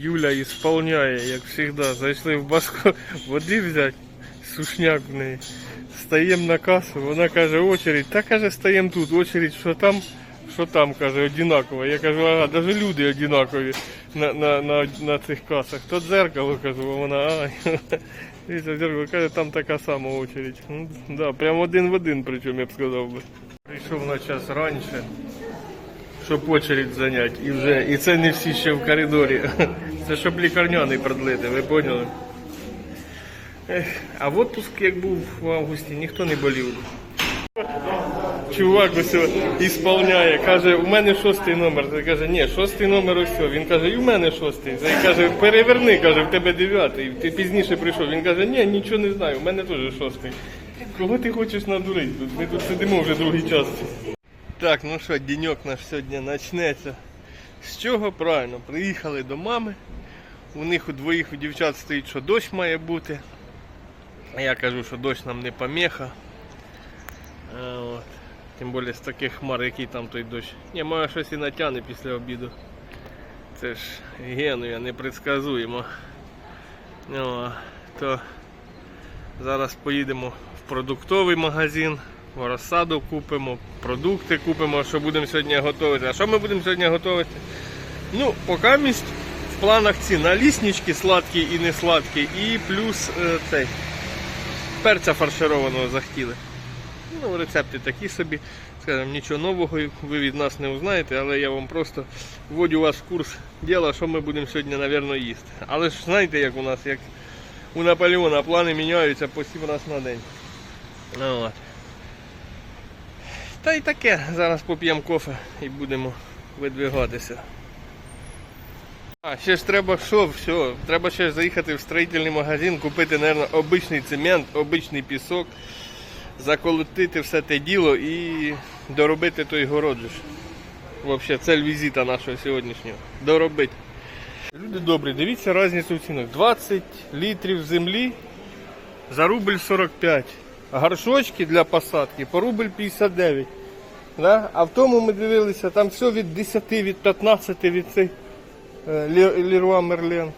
Юля ісполняє, як завжди. Зайшли в баску води взяти, сушняк в неї. Стаємо на касу, вона каже, очередь. Та каже, стаємо тут, очередь, що там, що там, каже, одинаково. Я кажу, ага, навіть люди одинакові на, на, на, на цих касах. То дзеркало, кажу, а вона, ай. Каже, там така сама очередь. Ну, да, прям один в один, причому я б сказав би. Прийшов на час раніше щоб очередь зайняти. І вже і це не всі ще в коридорі. Це щоб лікарняний продлити, ви поняли? Ех, а в отпуск, як був в августі, ніхто не болів. Чувак ось ісполняє, каже, у мене шостий номер. Той каже, ні, шостий номер ось. Він каже, і в мене шостий. Той каже, переверни, каже, в тебе дев'ятий. Ти пізніше прийшов. Він каже, ні, нічого не знаю, у мене теж шостий. Кого ти хочеш надурити? Ми тут сидимо вже другий час. Так, ну що, денек наш сьогодні почнеться. З чого? Правильно, приїхали до мами. У них у двоїх у дівчат стоїть, що дощ має бути. Я кажу, що дощ нам не помеха. А, от. Тим більше з таких хмар, який там той дощ. Ні, може щось і натягне після обіду. Це ж генуя, непредсказуємо. Ну, то зараз поїдемо в продуктовий магазин, розсаду купимо, продукти купимо, що будемо сьогодні готувати. А що ми будемо сьогодні готувати? Ну, поки місць в планах ці наліснички сладкі і не сладкі, і плюс е, цей перця фаршированого захотіли. Ну, рецепти такі собі. Скажімо, нічого нового ви від нас не узнаєте, але я вам просто вводю вас в курс діла, що ми будемо сьогодні, мабуть, їсти. Але ж знаєте, як у нас, як у Наполеона плани міняються по 7 раз на день. Ну, от. Та й таке, зараз поп'ємо кофе і будемо видвигатися. А, ще ж треба що, все, треба ще заїхати в строїтельний магазин, купити, мабуть, обичний цемент, обичний пісок, заколотити все те діло і доробити той город. Взагалі, цель візита нашого сьогоднішнього. Доробити. Люди добрі, дивіться різницю в цінах. 20 літрів землі за рубль 45. Горшочки для посадки по рубль 59. Да? А в тому ми дивилися, там все від 10, від 15, від цих е, Леруа Мерлен.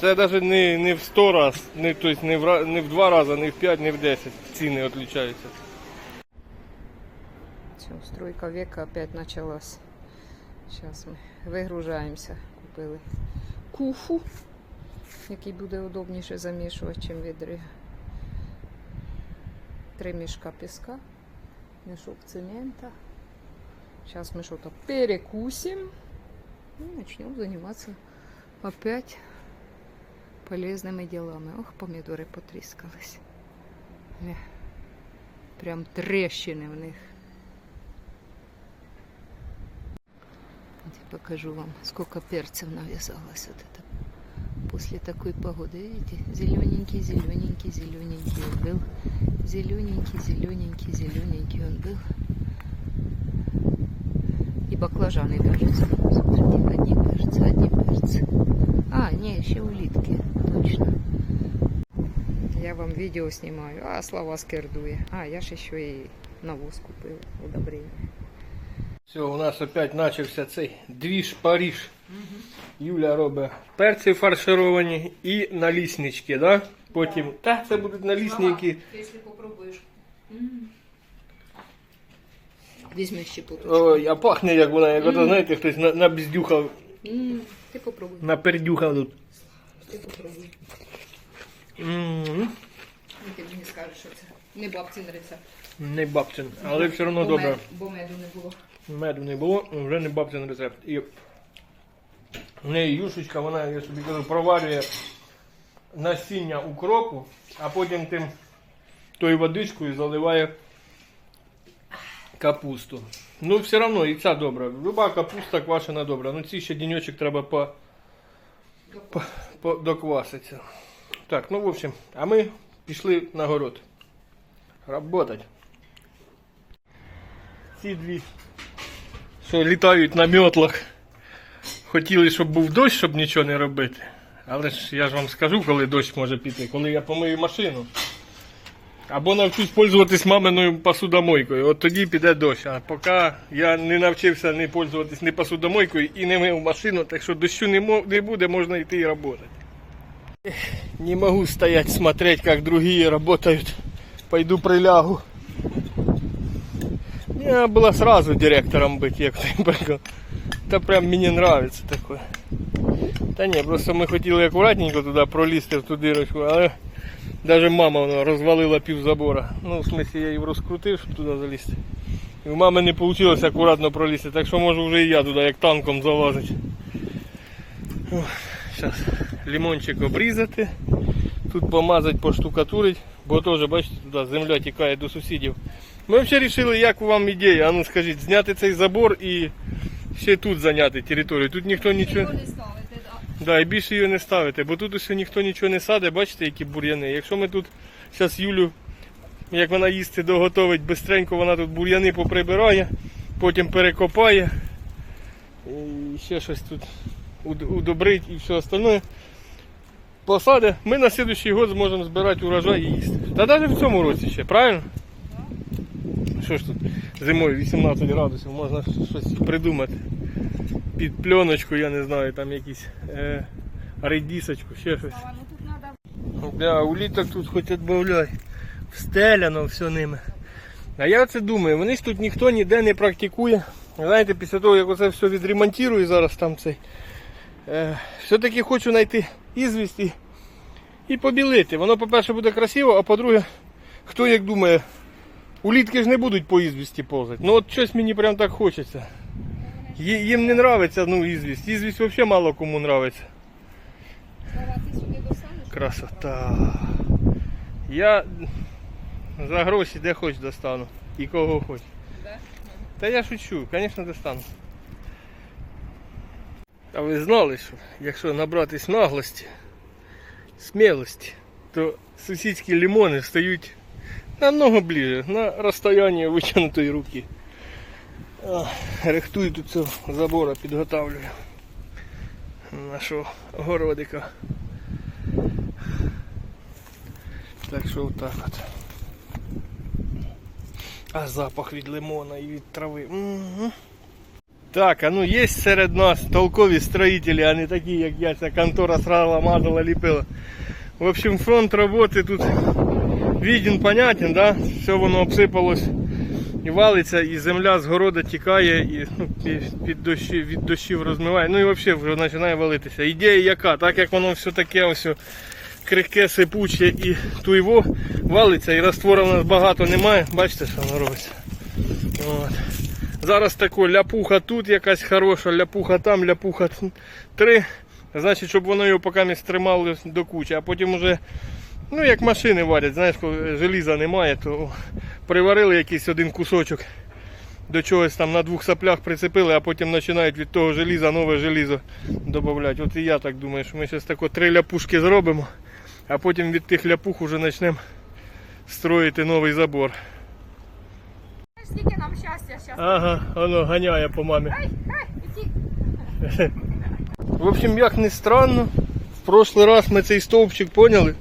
Це навіть не, не в 100 раз, не, тобто не, в, не в 2 рази, не в 5, не в 10 ціни відрізняються. Все, стройка века опять началась. Сейчас ми вигружаємося. Купили куфу, який буде удобніше замішувати, чим відри. Три мішка піска, мішок цемента. Сейчас мы что-то перекусим и начнем заниматься опять полезными делами. Ох, помидоры потрескались. Прям трещины в них. Я покажу вам, сколько перцев навязалось вот это После такой погоды, видите, зелененький, зелененький, зелененький он был. Зелененький, зелененький, зелененький он был. И баклажаны даже. Смотрите, одни перцы, одни перцы. А, не, еще улитки, точно. Я вам видео снимаю, а слова скердує. А, я ж еще и навоз купила, удобрение. Все, у нас опять почався цей двіж Паріж. Юля робить перці фаршировані і наліснички, да? Потім. Та, це будуть налісники. Если попробуешь. Візьми щепоточку. Ой, а пахне як вона, як ото, знаєте, хтось на- набздюхав, М, Ти попробуй. напердюхав тут. Ти попробуй. М, Ну, Ти мені скажеш, що це не бабцин рецепт. Не бабцин, але все одно Бо добре. мед- Бо меду не було. Меду не було, вже не бабцин рецепт. І в неї юшечка, вона, я собі кажу, проварює насіння укропу, а потім тим тою водичкою заливає капусту. Ну, все одно і ця добра. Люба капуста квашена добра. Ну ці ще денечок треба по, по, по, докваситися. Так, ну в общем, а ми пішли на город. Работать. Ці дві що літають на мьотлах. Хотіли, щоб був дощ, щоб нічого не робити. Але ж я ж вам скажу, коли дощ може піти, коли я помию машину. Або навчусь пользуватись маминою посудомойкою. От тоді піде дощ. А поки я не навчився не пользуватись ні посудомойкою і не мив машину, так що дощу не, мо- не буде, можна йти і працювати. Не могу стоять смотреть, как другие работают. Пойду прилягу. Я было сразу директором быть, як ти. Та прям мені нравится такое. Та ні, просто ми хотіли акуратненько туди пролізти в ту дирочку, але навіть мама вона розвалила пів забора. Ну, в смысле, я її розкрутив, щоб туди залізти. І в мами не вийшло акуратно пролізти, так що можу вже і я туди як танком залазити. Зараз лимончик обрізати, тут помазати, поштукатурити, бо теж, бачите, туди земля тікає до сусідів. Ми взагалі вирішили, як вам ідея, а ну скажіть, зняти цей забор і ще тут зайняти територію. Тут ніхто нічого. не ставити, да. Да, і більше її не ставити, бо тут усе ніхто нічого не саде, бачите, які бур'яни. Якщо ми тут зараз Юлю, як вона їсти доготовить, бистренько вона тут бур'яни поприбирає, потім перекопає і ще щось тут удобрить і все остальне. Посаде, ми на наступний год зможемо збирати урожай і їсти. Та навіть в цьому році ще, правильно? Що ж тут зимою 18 градусів, можна щось придумати під пленочку, я не знаю, там якісь е, редісочку, ще щось. Ну тут Да, уліток тут хоч відбавляй. Встеляно все ними. А я це думаю, вони ж тут ніхто ніде не практикує. Знаєте, після того, як оце все відремонтую зараз там цей. Е, все-таки хочу знайти ізвість і, і побілити. Воно, по-перше, буде красиво, а по-друге, хто як думає, улітки ж не будуть по ізвісті повзати. Ну от щось мені прям так хочеться. Ї- Їм не нравиться ну, ізвість. Ізвість взагалі мало кому нравиться. Красота. Я за гроші де хоч достану. І кого хоч. Та я шучу, звісно, достану. А ви знали, що якщо набратись наглості, смілості, то сусідські лимони стають намного ближе, на розстоянні витягнутої руки. Рихтую тут цього забора, підготавлюю нашого городика. Так що отак от. А запах від лимона і від трави. Мгм. Так, а ну є серед нас толкові строїтелі, а не такі, як я, ця контора срала, мазала, ліпила. В общем, фронт роботи тут виден, понятен, да? Все воно обсипалось і валиться, і земля з города тікає, і ну, під- дощі, від дощів розмиває. Ну і взагалі вже починає валитися. Ідея яка? Так як воно все таке ось крихке, сипуче і туйво валиться, і раствора в нас багато немає. Бачите, що воно робиться. От. Зараз тако ляпуха тут якась хороша, ляпуха там, ляпуха три. Значить, щоб воно його поки не стримало до кучі, а потім уже, ну як машини варять, знаєш, коли желіза немає, то приварили якийсь один кусочок до чогось там на двох саплях прицепили, а потім починають від того желіза нове желізо додати. От і я так думаю, що ми зараз тако три ляпушки зробимо, а потім від тих ляпух уже почнемо строїти новий забор. Скільки нам щастя зараз. Ага, воно ганяє по мамі. Ай, ай. В общем, як не странно, в прошлый раз ми цей стовпчик поняли.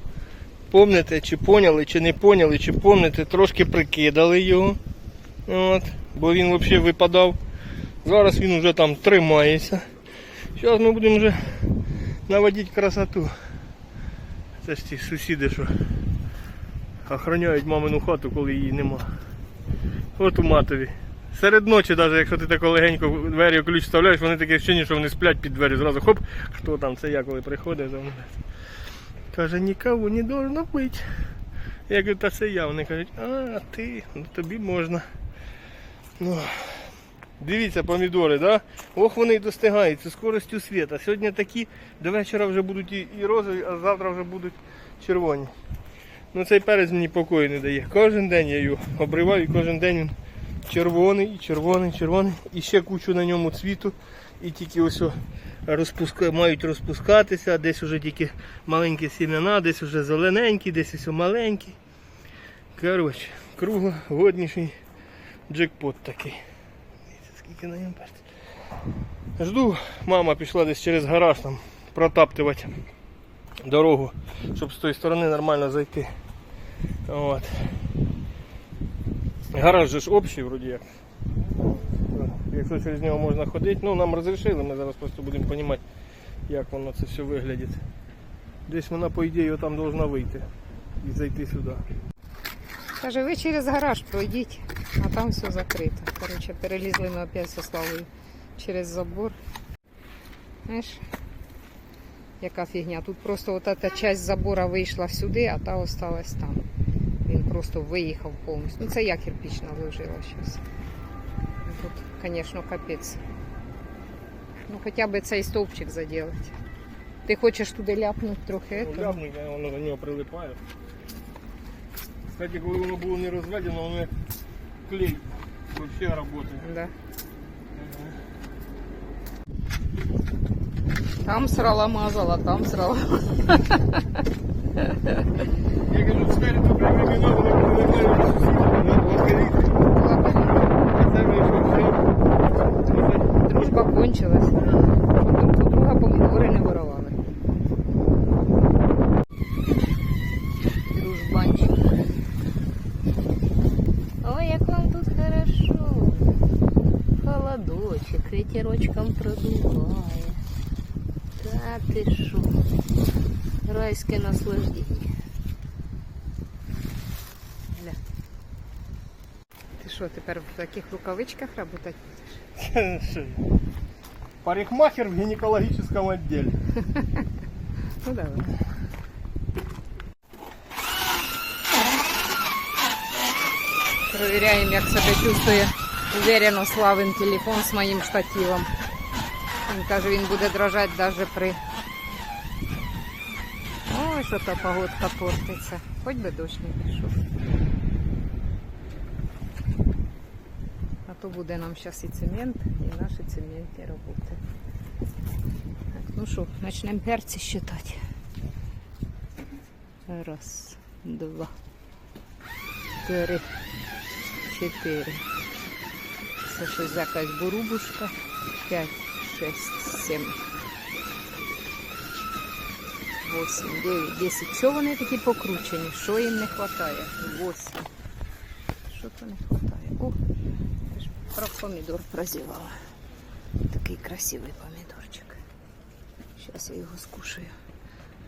Помните, чи поняли, чи не поняли, чи помните, трошки прикидали його. От, бо він взагалі випадав. Зараз він вже там тримається. Зараз ми будемо вже наводити красоту. Це ж ті сусіди, що охороняють мамину хату, коли її нема. От у матові. Серед ночі, навіть якщо ти тако легенько двері ключ вставляєш, вони таке вчені, що вони сплять під двері. Зразу хоп, хто там, це я коли приходить. Там, каже, нікого не должно бути. Я кажу, та це я. Вони кажуть, а ти, ну тобі можна. Ну, дивіться, помідори, да? Ох, вони достигають зі скоростю світа. Сьогодні такі, до вечора вже будуть і, розові, а завтра вже будуть червоні. Ну цей перець мені покою не дає. Кожен день я його обриваю, і кожен день він червоний, червоний, червоний. І ще кучу на ньому цвіту. І тільки ось о розпуска... мають розпускатися, десь вже тільки маленькі сім'яна, десь вже зелененькі, десь ось маленькі. Коротше, круглогоднішній джекпот такий. Скільки на ньому. Жду, мама пішла десь через гараж там протаптувати дорогу, щоб з тої сторони нормально зайти. От. Гараж же ж общий, вроді як. Якщо через нього можна ходити, ну нам розрішили, ми зараз просто будемо розуміти, як воно це все виглядить. Десь вона, по ідеї, там повинна вийти і зайти сюди. Каже, ви через гараж пройдіть, а там все закрито. Коротше, перелізли ми опять зі Славою через забор. Знаєш, яка фігня. Тут просто от ця часть забора вийшла сюди, а та осталась там. Він просто виїхав повністю. Ну це я кирпич наложила зараз. Тут, звісно, капець. Ну хоча б цей стовпчик заділити. Ти хочеш туди ляпнути трохи? Ну, то- Ляпник, а воно до нього прилипає. Кстати, коли воно було не розведено, воно як клей взагалі працює. Да. Там срала мазала, там срала. Я кажу, спереду прикріпено, воно кончилась. Щоб друг у друга помідори не воровали. Дружбанчик. Ой, як вам тут хорошо. Холодочек, ветерочком продуває. Та ти шо? Райське наслаждення. Гля. Ти що, тепер в таких рукавичках работать будеш? Парикмахер в гинекологическом отделе. Ну давай. Проверяем, як себе чувствує уверенно Славин телефон з моїм штативом. Він каже, він буде дрожати навіть при. Ой, що то погодка портиться. Хоч би дощ не пішов. А то буде нам зараз і цемент, і наші цементні роботи. Ну що, почнемо перці считати. Раз, два, три, чотири. Це щось якась бурубушка. П'ять, шесть, сім. Восемь, дев'ять, десять. Що вони такі покручені? Що їм не вистачає? Восемь. Що то не вистачає? О, про помідор прозівала. Такий красивий помідорчик. Зараз я його скушаю.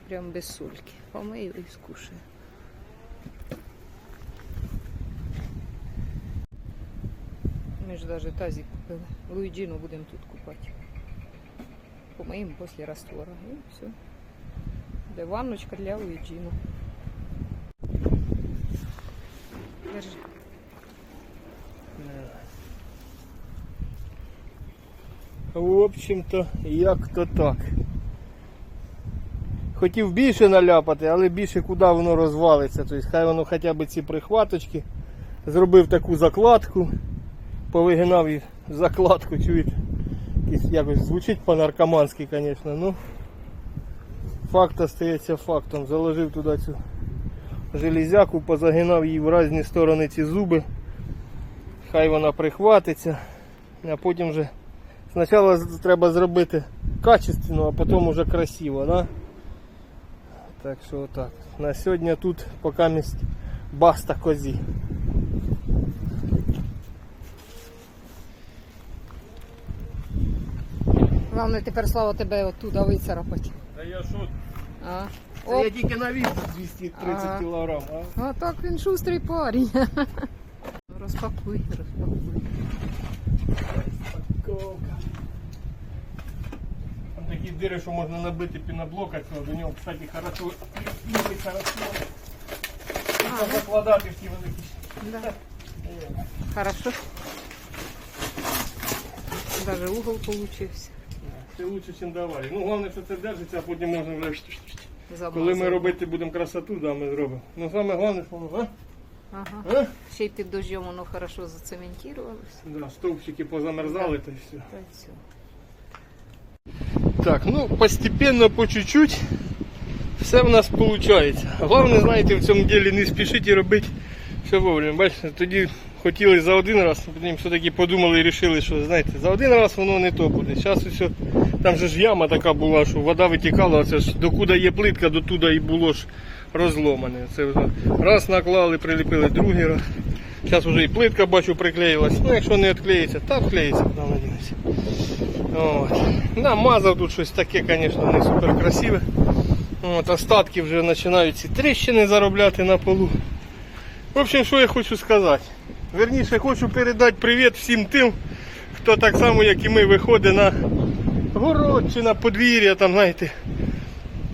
Прям без сульки. Помию і скушаю. Ми ж навіть тазик купили. Луїджину будемо тут купати. Помиємо після раствора. І все. Де ванночка для Луїджину. Держи. В общем-то, як-то так. Хотів більше наляпати, але більше куди воно розвалиться. Тобто хай воно хоча б ці прихваточки. Зробив таку закладку, повигинав і закладку, чуєте. Якось- звучить по-наркоманськи, звісно. Ну, факт остається фактом. Заложив туди цю железяку, позагинав її в різні сторони ці зуби. Хай вона прихватиться, а потім вже Спочатку треба зробити качественно, а потім уже красиво, да? Так що отак. На сьогодні тут поки місць баста козі. Главное тепер слава тебе оттуда вицарапати. Та я що? А? Це я тільки на віз 230 Ага. кілограм, а? А так він шустрий парень. Розпакуй, розпакуй. Ковка. Такі дири, що можна набити піноблока цього, до нього, кстати, хорошо. їздить хорошо. Можна закладати всі великі. Да. Хорошо. Даже угол получився. Це лучше, ніж давали. Ну, головне, що це держиться, а потім можна вже. Коли ми робити будемо красоту, да, ми зробимо. Ну саме головне, що воно, Ага. а? А? Ще й під дождем воно хорошо зацементувалося. Да, стовпчики позамерзали та й все. Та й все. Так, ну постепенно, по чуть-чуть все в нас виходить. Головне, знаєте, в цьому ділі не спішіть робити все вовремя. Бачите, тоді хотіли за один раз, потім все-таки подумали і вирішили, що знаєте, за один раз воно не то буде. Зараз усе, там же ж яма така була, що вода витікала, це ж докуди є плитка, до туди і було ж розломане. Це раз наклали, приліпили другий раз. Зараз вже і плитка бачу приклеїлась. Ну якщо не відклеїться, так вклеїться, надінеться. Намазав тут щось таке, звісно, не супер красиве. От, остатки вже починають ці тріщини заробляти на полу. В общем, що я хочу сказати. Верніше, хочу передати привіт всім тим, хто так само, як і ми, виходить на город чи на подвір'я, там, знаєте,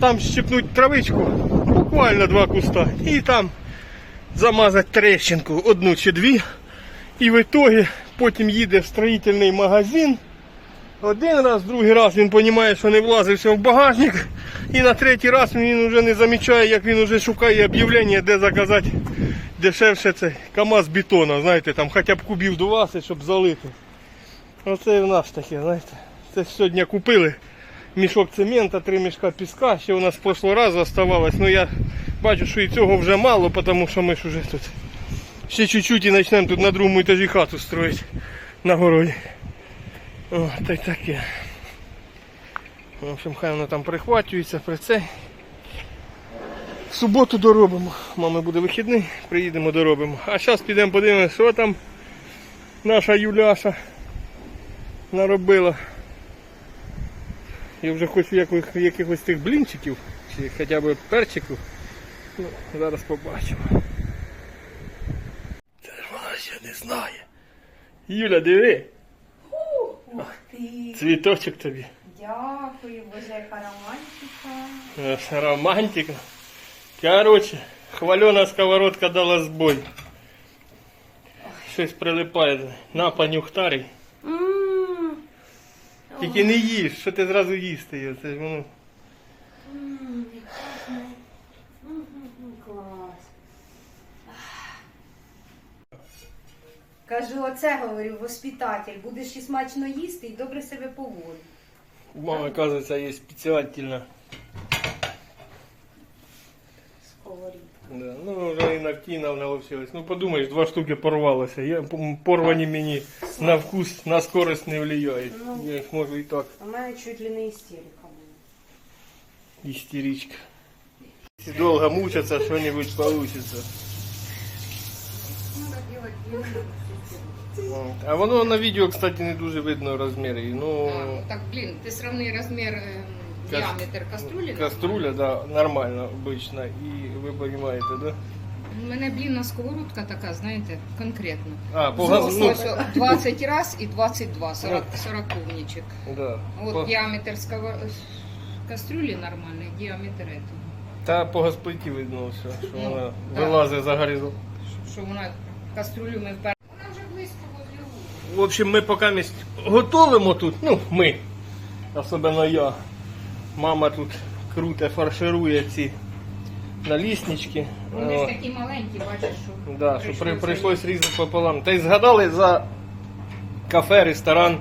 там щепнуть травичку, буквально два куста, і там замазати трещинку одну чи дві. І в ітогі потім їде в строїтельний магазин. Один раз, другий раз він розуміє, що не влазився в багажник. І на третій раз він вже не замічає, як він вже шукає об'явлення, де заказати дешевше цей КАМАЗ бетона, знаєте, там хоча б кубів 20, щоб залити. Оце і в нас таке, знаєте. Це сьогодні купили мішок цемента, три мішка піска, ще у нас з прошлого разу оставалось. Ну я бачу, що і цього вже мало, тому що ми ж уже тут ще чуть-чуть і почнемо тут на другому етажі хату строїти на городі. О, та й таке. В общем, хай воно там прихвачується при цей. В суботу доробимо. Мами буде вихідний, приїдемо доробимо. А зараз підемо подивимося, що там наша Юляша наробила. Я вже хочу яких- якихось тих блінчиків, чи хоча б перчиків. Ну, зараз побачимо. Це ж вона ще не знає. Юля, диви, Ух ти! цвіточок тобі. Дякую, боже, яка романтика. Е, Романтика. Короче, хвалена сковородка дала збой. Щось прилипає. На понюхтарій. Тільки не їж, що ти зразу їсти її. Це ж воно. клас. Кажу, оце говорю, воспитатель. Будеш і смачно їсти, і добре себе поводити. У мами, оказується, є спеціальна. Сковорідка. Да. Ну, вже і на кіна наловчилась. Ну подумаєш, два штуки порвалося. Я, м, порвані мені на вкус, на скорость не влияють. Ну. Я їх можу і так. У мене чуть ли не істерика була. Істеричка. Если долго мучаться, что-нибудь получится. От. А воно на відео, кстати, не дуже видно розміри. Ну, А, так, блін, ти сравни розмір е, Кас- діаметр каструлі. каструля, да, нормально, обычно. І ви розумієте, да? У мене блінна сковородка така, знаєте, конкретно. А, по газу, ну, Ось, ось, 20 раз і 22, 40, 40 повнічок. да. От По, діаметр сковор- каструлі нормальний, діаметр этого. та по газплиті видно все, що Ну, вона так. вилазить за горизонт. Що вона каструлю ми впер... Вона вже близько возле вуха. В общем, ми поки місць готовимо тут, ну, ми, особливо я. Мама тут круто фарширує ці наліснички. Вони ж такі маленькі, бачиш, що Да, що при, прийшлось різати пополам. Та й згадали за кафе, ресторан,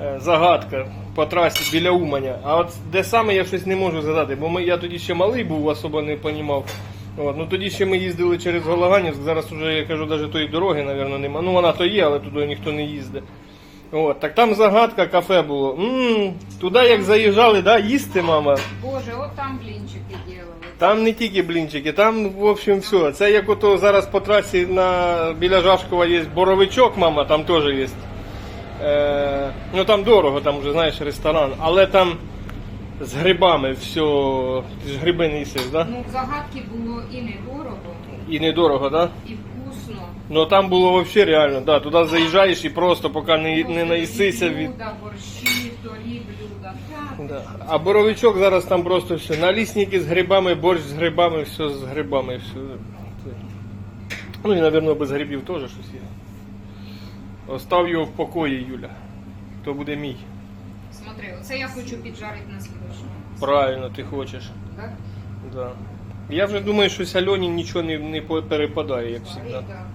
е, загадка по трасі біля Уманя. А от де саме я щось не можу згадати, бо ми, я тоді ще малий був, особо не розумів. От, ну тоді ще ми їздили через Голаганівськ, зараз вже я кажу, навіть тої дороги, мабуть, нема. Ну вона то є, але туди ніхто не їздить. От, так там загадка кафе було. м туди як заїжджали, да, їсти, мама. Боже, от там блінчики делали. Там не тільки блінчики, там в общем все. Це як ото зараз по трасі на біля Жашкова є боровичок, мама, там теж є. Е, ну там дорого, там вже знаєш ресторан, але там з грибами все. Ти ж гриби не їсиш, да? Ну, в загадки було і недорого, І недорого, да? і вкусно. Ну там було взагалі реально, да. Туди заїжджаєш і просто поки не, не наїсися від. блюда, борщі, вторі блюда. Так. Да. А боровичок зараз там просто все. Налісники з грибами, борщ з грибами, все з грибами. Все. Ну і, мабуть, без грибів теж щось є. Остав його в покої, Юля. То буде мій. Смотри, оце я хочу піджарити на слідчому. Правильно, ти хочеш. Так? Да. Я вже думаю, що Альоні нічого не, не перепадає, як завжди. Так.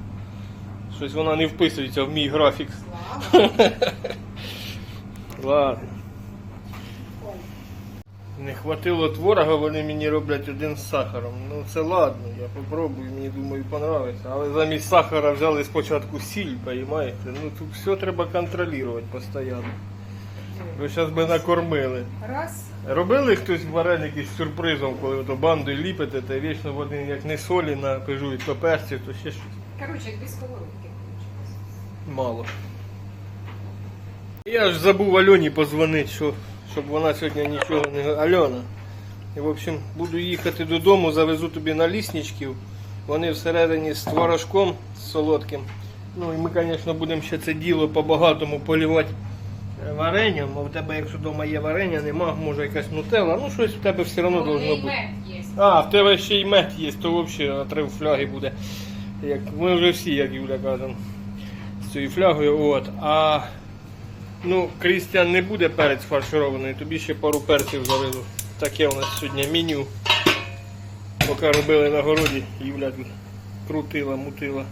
Щось вона не вписується в мій графік. Ладно. Не хватило творога, вони мені роблять один з сахаром. Ну це ладно, я попробую, мені думаю, понравиться. Але замість сахара взяли спочатку сіль, розумієте? Ну тут все треба контролювати постійно. Ви зараз би накормили. Раз. Робили хтось вареники з сюрпризом, коли ото бандою ліпите, та вічно в один як не солі напижують, то перці, то ще щось. Короче, як без сковородки. Мало. Я ж забув Альоні позвонити, що, щоб вона сьогодні нічого не. Альона. І, в общем, буду їхати додому, завезу тобі налісничків. Вони всередині з творожком з солодким. Ну і ми, звісно, будемо ще це діло по-багатому полівати варенням. А в тебе, якщо вдома є варення, нема, може якась нутелла, ну щось в тебе все одно должно бути. А, в тебе ще й мед є, то взагалі на три фляги буде. Як, ми вже всі, як Юля кажемо, з цією флягою. От. А ну, Крістіан не буде перець фарширований, тобі ще пару перців завезу. Таке у нас сьогодні меню. Поки робили на городі, Юля тут крутила, мутила.